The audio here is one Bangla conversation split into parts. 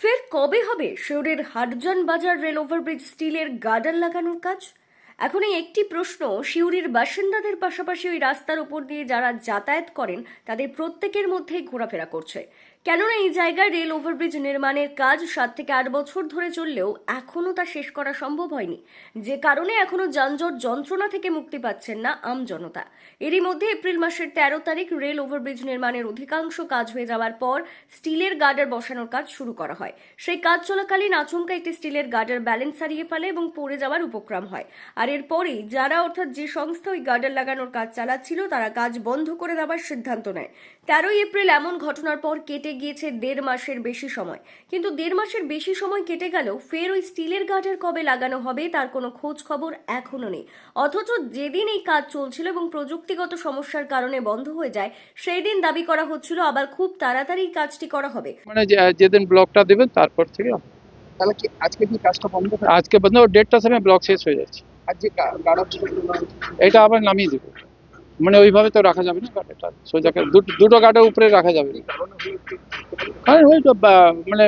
ফের কবে হবে শিউরের হাটজন বাজার রেল ওভারব্রিজ স্টিলের গার্ডার লাগানোর কাজ? এখন এই একটি প্রশ্ন শিউরির বাসিন্দাদের পাশাপাশি ওই রাস্তার উপর দিয়ে যারা যাতায়াত করেন, তাদের প্রত্যেকের মধ্যেই ঘোরাফেরা করছে। কেননা এই জায়গায় রেল ওভারব্রিজ নির্মাণের কাজ সাত থেকে আট বছর ধরে চললেও এখনও তা শেষ করা সম্ভব হয়নি। যে কারণে এখনও যানজট যন্ত্রণা থেকে মুক্তি পাচ্ছেন না আমজনতা এরই মধ্যে এপ্রিল মাসের তেরো তারিখ রেল ওভারব্রিজ নির্মাণের অধিকাংশ কাজ হয়ে যাওয়ার পর স্টিলের গার্ডার বসানোর কাজ শুরু করা হয়। সেই কাজ চলাকালীন আচমকা একটি স্টিলের গার্ডার ব্যালেন্স হারিয়ে ফেলে এবং পড়ে যাওয়ার উপক্রম হয়। আর এরপরেই যারা অর্থাৎ যে সংস্থা ওই গার্ডার লাগানোর কাজ চালাচ্ছিল তারা কাজ বন্ধ করে দেওয়ার সিদ্ধান্ত নেয়। তেরোই এপ্রিল এমন ঘটনার পর কেটে গিয়েছে দেড় মাসের বেশি সময়। কিন্তু দেড় মাসের বেশি সময় কেটে গেল ফের ওই স্টিলের গার্ডার কবে লাগানো হবে তার কোনো খোঁজ খবর এখনও নেই। অথচ যেদিন এই কাজ চলছিল এবং প্রযুক্তিগত সমস্যার কারণে বন্ধ হয়ে যায় সেই দিন দাবি করা হচ্ছিল আবার খুব তাড়াতাড়ি এই কাজটি করা হবে। মানে যেদিন ব্লকটা দেবেন তারপর থেকে। তাহলে কি আজকে কি কাজটা বন্ধ আজকে বন্ধ ডেটটার সময় ব্লক শেষ হয়ে যাচ্ছে। যে এটা আবার নামিয়ে দেবো। মানে ওইভাবে তো রাখা যাবে না গাড়িটা। সোজা দুটো- গাড়ির উপরে রাখা যাবে। না ওই তো মানে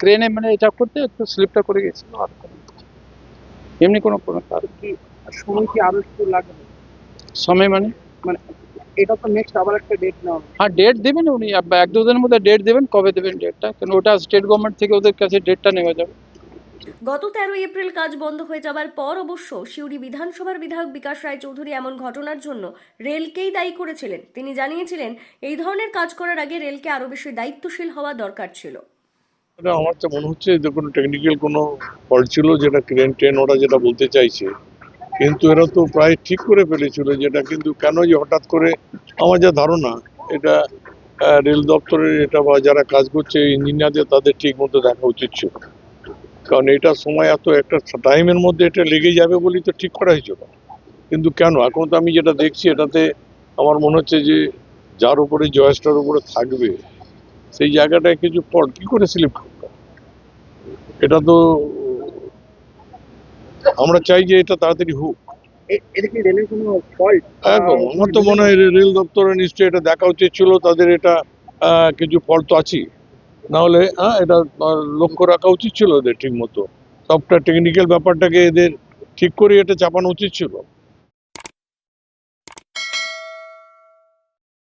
ক্রেনে মানে এটা করতে একটু স্লিপটা করে গেছিল আর এমনি কোনো কোনো সময় কি আরও একটু লাগবে? সময় মানে? মানে এটা তো নেক্সট আবার একটা ডেট নেওয়া হ্যাঁ ডেট দেবেন উনি আব- এক দুদিনের মধ্যে ডেট দেবেন কবে দেবেন ডেটটা কেন ওটা স্টেট গভর্নমেন্ট থেকে ওদের কাছে ডেটটা নেওয়া যাবে। গত তেরোই এপ্রিল কাজ বন্ধ হয়ে যাবার পর অবশ্য সিউড়ি বিধানসভার বিধায়ক বিকাশ রায় চৌধুরী এমন ঘটনার জন্য রেলকেই দায়ী করেছিলেন। তিনি জানিয়েছিলেন, এই ধরনের কাজ করার আগে রেলকে আরও বেশি দায়িত্বশীল হওয়া দরকার ছিল। এটা আমার তো মনে হচ্ছে যে কোনো টেকনিক্যাল কোনো ফল্ট ছিল যেটা ক্রেন ট্রেন ওরা যেটা বলতে চাইছে। কিন্তু এরা তো প্রায় ঠিক করে ফেলেছিল যেটা কিন্তু কেন যে হঠাৎ করে আমার যা ধারণা, এটা রেল দপ্তরের এটা বা যারা কাজ করছে ইঞ্জিনিয়ারদের তাদের ঠিক মতো দেখা উচিত ছিল। কারণ এটা সময় এত একটা টাইমের মধ্যে এটা লেগে যাবে বলেই তো ঠিক করা হয়েছিল। কিন্তু কেন? এখন তো আমি যেটা দেখছি এটাতে আমার মনে হচ্ছে যে যার উপরে জয়েসটার উপরে থাকবে সেই জায়গাটায় কিছু ফল্ট কি করে স্লিপ এটা তো আমরা চাই যে এটা তাড়াতাড়ি হোক। একদম আমার তো মনে হয় রেল দপ্তরে নিশ্চয়ই এটা দেখা উচিত ছিল তাদের এটা আহ, কিছু ফল্ট তো আছেই। নাহলে হ্যাঁ এটা লক্ষ্য রাখা উচিত ছিল ওদের ঠিক মতো সবটা টেকনিক্যাল ব্যাপারটাকে এদের ঠিক করে এটা চাপানো উচিত ছিল।